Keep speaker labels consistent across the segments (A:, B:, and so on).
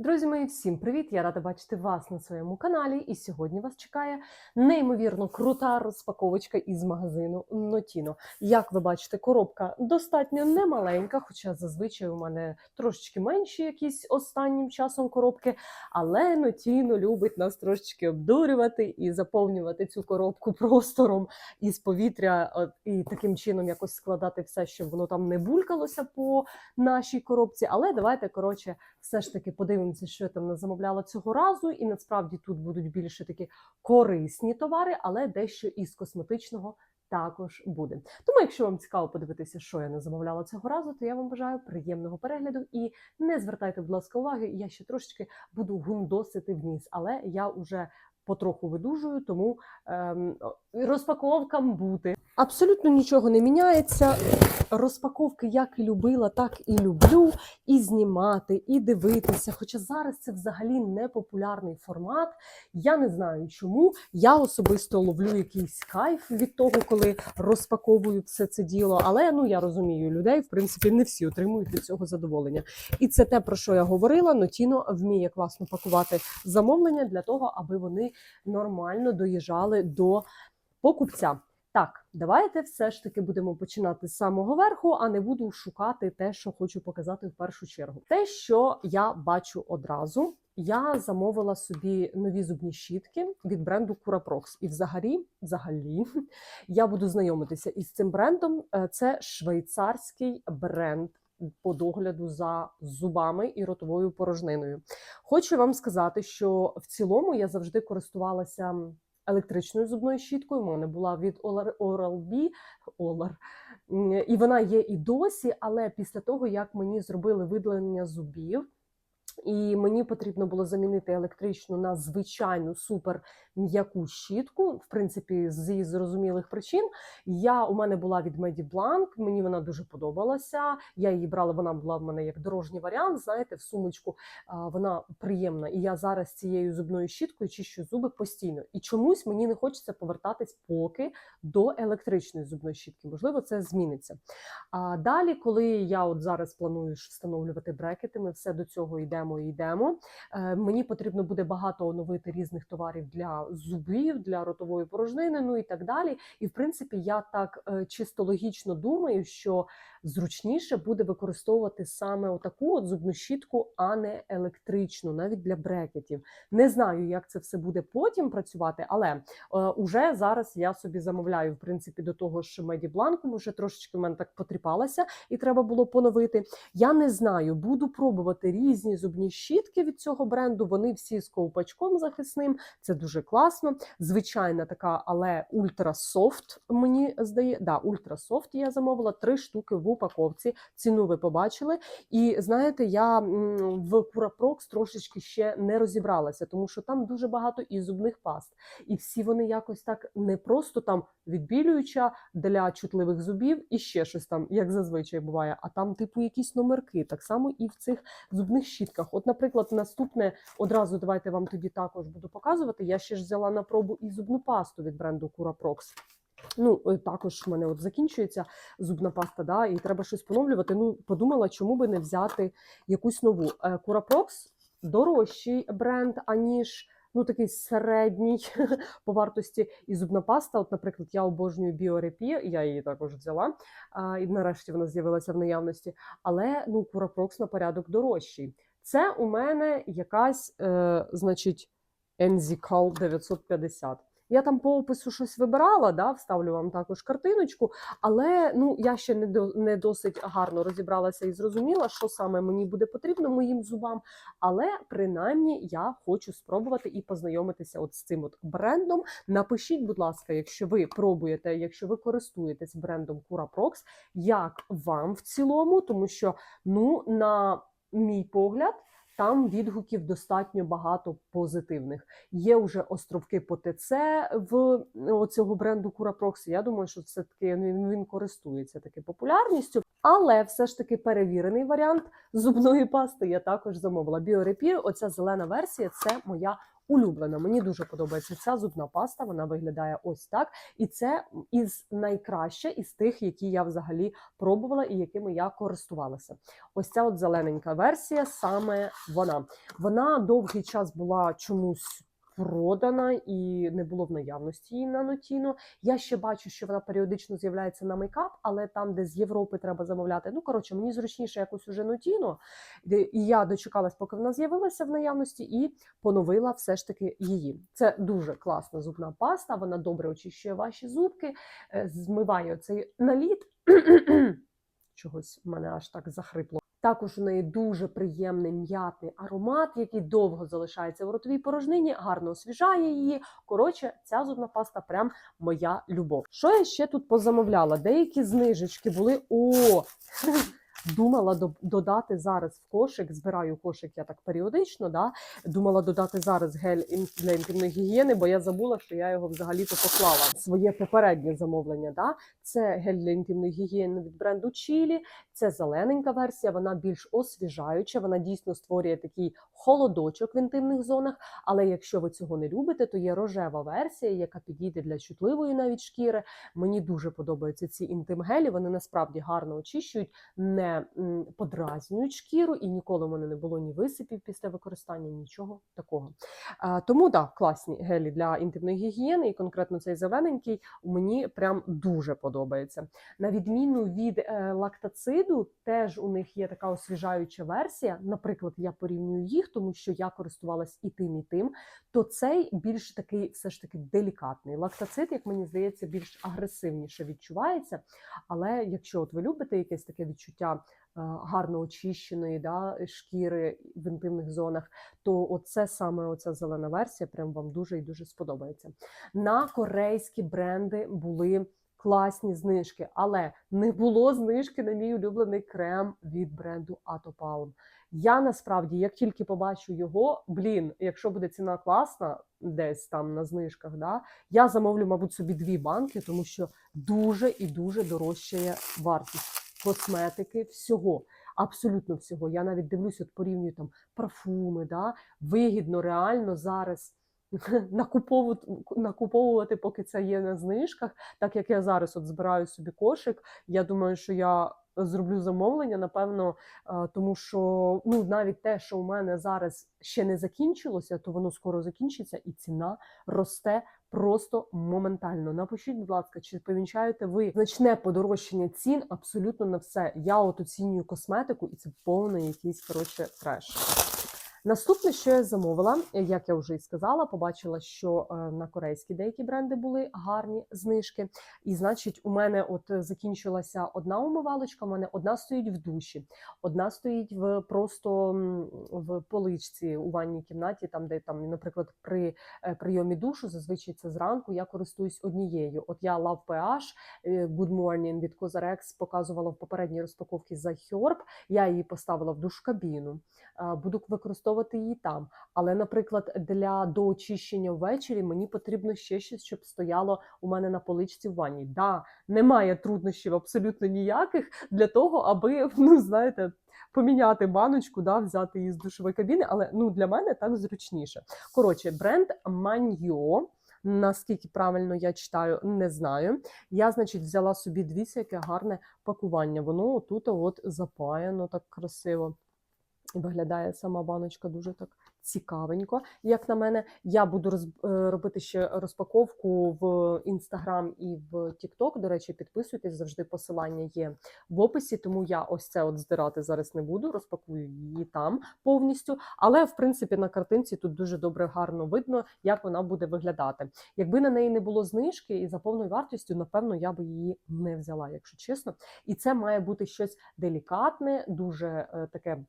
A: Друзі мої, всім привіт! Я рада бачити вас на своєму каналі. І сьогодні вас чекає неймовірно крута розпаковочка із магазину Notino. Як ви бачите, коробка достатньо немаленька, хоча зазвичай у мене трошечки менші якісь останнім часом коробки. Але Notino любить нас трошечки обдурювати і заповнювати цю коробку простором із повітря, і таким чином якось складати все, щоб воно там не булькалося по нашій коробці. Але давайте коротше, все ж таки подивимося, що я там не замовляла цього разу. І насправді тут будуть більше такі корисні товари, але дещо із косметичного. Також буде. Тому, якщо вам цікаво подивитися, що я не замовляла цього разу, то я вам бажаю приємного перегляду і не звертайте, будь ласка, уваги. Я ще трошечки буду гундосити вниз, але я вже потроху видужую, тому ем, розпаковкам бути. Абсолютно нічого не міняється. Розпаковки як і любила, так і люблю і знімати, і дивитися. Хоча зараз це взагалі не популярний формат. Я не знаю чому. Я особисто ловлю якийсь кайф від того, коли розпаковую все це діло. Але ну я розумію людей, в принципі, не всі отримують від цього задоволення. І це те, про що я говорила. Нотіно вміє класно пакувати замовлення для того, аби вони нормально доїжджали до покупця. Так, давайте все ж таки будемо починати з самого верху, а не буду шукати те, що хочу показати в першу чергу. Те, що я бачу одразу, я замовила собі нові зубні щітки від бренду Curaprox. І взагалі, взагалі, я буду знайомитися із цим брендом. Е, Це швейцарський бренд. По догляду за зубами і ротовою порожниною. Хочу вам сказати, що в цілому я завжди користувалася електричною зубною щіткою. У мене була від Oral-B. М, і вона є і досі, але після того, як мені зробили видалення зубів, і мені потрібно було замінити електричну на звичайну супер м'яку щітку, в принципі, зі зрозумілих причин. Я у мене була від Mediblanc, мені вона дуже подобалася. Я її брала, вона була в мене як дорожній варіант. Знаєте, в сумочку вона приємна. І я зараз цією зубною щіткою чищу зуби постійно. І чомусь мені не хочеться повертатись поки до електричної зубної щітки. Можливо, це зміниться. А далі, коли я от зараз планую встановлювати брекети, ми все до цього йдемо і йдемо. Е, Мені потрібно буде багато оновити різних товарів для зубів, для ротової порожнини, ну і так далі. І в принципі, я так е, чисто логічно думаю, що зручніше буде використовувати саме отаку от зубну щітку, а не електричну, навіть для брекетів. Не знаю, як це все буде потім працювати, але е, уже зараз я собі замовляю в принципі до того ж Медібланком, вже трошечки в мене так потріпалася, і треба було поновити. Я не знаю, буду пробувати різні зубні щітки від цього бренду. Вони всі з ковпачком захисним. Це дуже класно. Звичайна така, але ультрасофт, мені здає. Да, ультрасофт я замовила три штуки в упаковці. Ціну ви побачили. І знаєте, я в Curaprox трошечки ще не розібралася, тому що там дуже багато і зубних паст. І всі вони якось так не просто там відбілююча для чутливих зубів і ще щось там, як зазвичай буває. А там, типу, якісь номерки. Так само і в цих зубних щітках. От, наприклад, наступне одразу давайте вам тоді також буду показувати. Я ще ж взяла на пробу і зубну пасту від бренду Curaprox. Ну, е, також в мене от закінчується зубна паста, да, і треба щось поновлювати. Ну, подумала, чому би не взяти якусь нову. Е, Curaprox дорожчий бренд, аніж ну такий середній по вартості і зубна паста. От, наприклад, я обожнюю біорепі, я її також взяла, і нарешті вона з'явилася в наявності. Але ну, Curaprox на порядок дорожчий. Це у мене якась, е, значить, Enzical 950. Я там по опису щось вибирала, да, вставлю вам також картиночку, але ну я ще не до не досить гарно розібралася і зрозуміла, що саме мені буде потрібно моїм зубам. Але принаймні я хочу спробувати і познайомитися от з цим от брендом. Напишіть, будь ласка, якщо ви пробуєте, якщо ви користуєтесь брендом Curaprox, як вам в цілому, тому що ну на мій погляд. Там відгуків достатньо багато позитивних. Є вже островки по ТЦ в ну, цього бренду Curaprox. Я думаю, що все таки він, він користується таки популярністю. Але все ж таки перевірений варіант зубної пасти я також замовила. Біорепір, оця зелена версія це моя улюблена. Мені дуже подобається ця зубна паста. Вона виглядає ось так. І це із найкраще із тих, які я взагалі пробувала і якими я користувалася. Ось ця от зелененька версія, саме вона. Вона довгий час була чомусь. Продана і не було в наявності її на нотіно. Я ще бачу, що вона періодично з'являється на мейкап, але там, де з Європи треба замовляти. Ну коротше, мені зручніше якось уже нотіно. І я дочекалась, поки вона з'явилася в наявності, і поновила все ж таки її. Це дуже класна зубна паста. Вона добре очищує ваші зубки, е, змиває цей наліт. Чогось в мене аж так захрипло. Також у неї дуже приємний м'ятний аромат, який довго залишається в ротовій порожнині, гарно освіжає її. Коротше, ця зубна паста прям моя любов. Що я ще тут позамовляла? Деякі знижечки були. О! Думала додати зараз в кошик, збираю кошик я так періодично. Да? Думала додати зараз гель для інтимної гігієни, бо я забула, що я його взагалі-то поклала. Своє попереднє замовлення. Да? Це гель для інтимної гігієни від бренду Чілі. Це зелененька версія, вона більш освіжаюча. Вона дійсно створює такий холодочок в інтимних зонах. Але якщо ви цього не любите, то є рожева версія, яка підійде для чутливої навіть шкіри. Мені дуже подобаються ці інтим-гелі. Вони насправді гарно очищують, не подразнюють шкіру, і ніколи в мене не було ні висипів після використання, нічого такого. Тому так, класні гелі для інтимної гігієни, і конкретно цей зелененький мені прям дуже подобається. На відміну від е, лактациду, теж у них є така освіжаюча версія. Наприклад, я порівнюю їх, тому що я користувалась і тим, і тим. То цей більш такий, все ж таки, делікатний. Лактацид, як мені здається, більш агресивніше відчувається. Але якщо от ви любите якесь таке відчуття гарно очищеної да, шкіри в інтимних зонах, то оце саме оця зелена версія прям вам дуже і дуже сподобається. На корейські бренди були класні знижки, але не було знижки на мій улюблений крем від бренду Atopalm. Я насправді, як тільки побачу його, блін, якщо буде ціна класна, десь там на знижках, да, я замовлю, мабуть, собі дві банки, тому що дуже і дуже дорожчає вартість косметики всього. Абсолютно всього. Я навіть дивлюсь, от порівнюю там парфуми, да, вигідно реально зараз накуповувати, поки це є на знижках. Так як я зараз от збираю собі кошик, я думаю, що я зроблю замовлення, напевно, е, тому що ну навіть те, що у мене зараз ще не закінчилося, то воно скоро закінчиться, і ціна росте просто моментально. Напишіть, будь ласка, чи помічаєте ви значне подорожчання цін абсолютно на все. Я от оцінюю косметику, і це повний якийсь коротше треш. Наступне, що я замовила, е, як я вже і сказала, побачила, що е, на корейські деякі бренди були гарні знижки. І значить, у мене от е, закінчилася одна умивалочка. У мене одна стоїть в душі, одна стоїть в просто в поличці у ванній кімнаті, там де там, наприклад, при прийомі душу, зазвичай це зранку. Я користуюсь однією. От я Love PH Good Morning від Cosrx показувала в попередній розпаковці за Herb. Я її поставила в душ-кабіну. Е, Буду використовувати її там. Але, наприклад, для доочищення ввечері мені потрібно ще щось, щоб стояло у мене на поличці в ванні. Да, немає труднощів абсолютно ніяких для того, аби ну знаєте. Поміняти баночку, да, взяти її з душової кабіни, але ну для мене так зручніше. Коротше, бренд Manyo, наскільки правильно я читаю, не знаю. Я, значить, взяла собі дивіться, яке гарне пакування. Воно отут от запаяно так красиво. Виглядає сама баночка дуже так цікавенько. Як на мене, я буду роз, е, робити ще розпаковку в інстаграм і в Тікток. До речі, підписуйтесь завжди. Посилання є в описі, тому я ось це от здирати зараз не буду. Розпакую її там повністю. Але в принципі на картинці тут дуже добре гарно видно, як вона буде виглядати. Якби на неї не було знижки і за повною вартістю, напевно, я би її не взяла, якщо чесно. І це має бути щось делікатне, дуже е, таке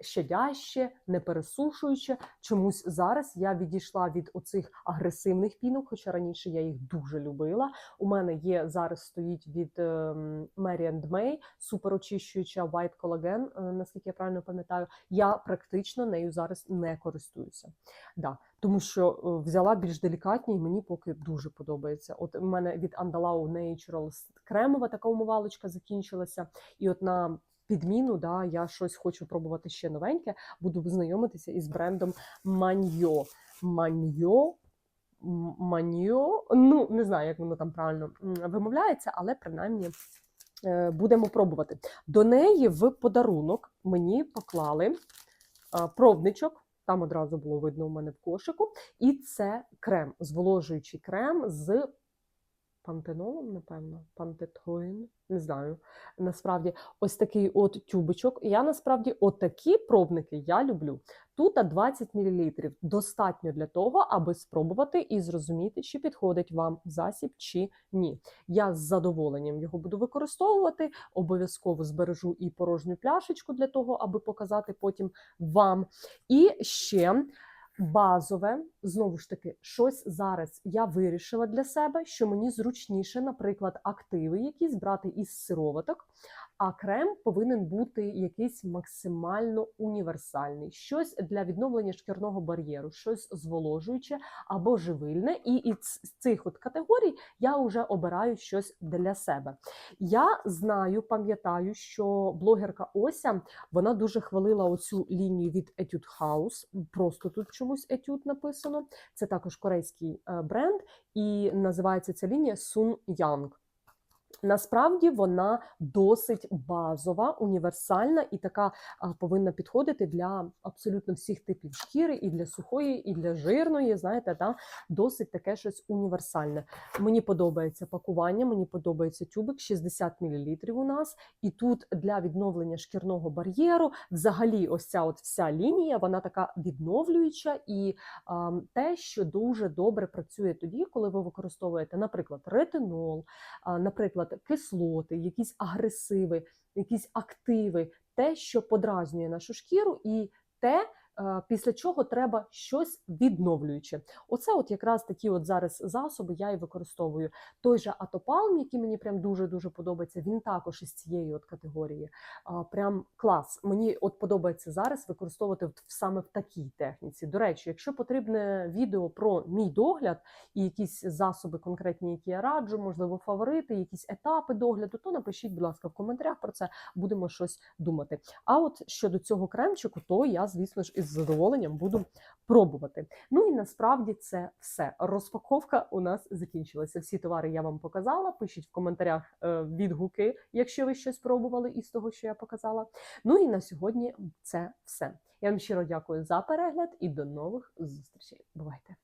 A: щадяще, не пересушуюче. Чомусь зараз я відійшла від оцих агресивних пінок, хоча раніше я їх дуже любила. У мене є зараз стоїть від ем, Mary May суперочищуюча White Collagen, е, наскільки я правильно пам'ятаю. Я практично нею зараз не користуюся. Да, тому що е, взяла більш делікатні, і мені поки дуже подобається. От у мене від Andalou Naturals кремова така умивалочка закінчилася, і от на підміну, да, я щось хочу пробувати ще новеньке, буду знайомитися із брендом Маньо. Маньо. Маньо, ну не знаю, як воно там правильно вимовляється, але принаймні е, будемо пробувати. До неї в подарунок мені поклали пробничок. Там одразу було видно у мене в кошику. І це крем, зволожуючий крем з пантенолом, напевно, пантетоїн, не знаю. Насправді, ось такий от тюбичок. Я насправді отакі пробники я люблю. Тут 20 мл достатньо для того, аби спробувати і зрозуміти, чи підходить вам засіб чи ні. Я з задоволенням його буду використовувати. Обов'язково збережу і порожню пляшечку для того, аби показати потім вам. І ще базове, знову ж таки, щось зараз я вирішила для себе, що мені зручніше, наприклад, активи якісь брати із сироваток. А крем повинен бути якийсь максимально універсальний, щось для відновлення шкірного бар'єру, щось зволожуюче або живильне. І із цих от категорій я вже обираю щось для себе. Я знаю, пам'ятаю, що блогерка Ося вона дуже хвалила оцю лінію від Etude House. Просто тут чомусь Etude написано. Це також корейський е, бренд, і називається ця лінія Sun Young. Насправді вона досить базова, універсальна і така повинна підходити для абсолютно всіх типів шкіри, і для сухої, і для жирної. Знаєте, да? досить таке щось універсальне. Мені подобається пакування, мені подобається тюбик 60 мл у нас. І тут для відновлення шкірного бар'єру, взагалі, ось ця от вся лінія, вона така відновлююча і а, те, що дуже добре працює тоді, коли ви використовуєте, наприклад, ретинол, а, наприклад, кислоти, якісь агресиви, якісь активи, те, що подразнює нашу шкіру, і те, після чого треба щось відновлююче. Оце, от якраз такі от зараз засоби я і використовую. Той же Атопалм, який мені прям дуже дуже подобається, він також із цієї от категорії. Прям клас. Мені от подобається зараз використовувати саме в такій техніці. До речі, якщо потрібне відео про мій догляд і якісь засоби конкретні, які я раджу, можливо, фаворити, якісь етапи догляду, то напишіть, будь ласка, в коментарях про це будемо щось думати. А от щодо цього кремчику, то я, звісно ж, із задоволенням буду пробувати. Ну і насправді це все. Розпаковка у нас закінчилася. Всі товари я вам показала. Пишіть в коментарях е, відгуки, якщо ви щось пробували із того, що я показала. Ну і на сьогодні це все. Я вам щиро дякую за перегляд і до нових зустрічей. Бувайте!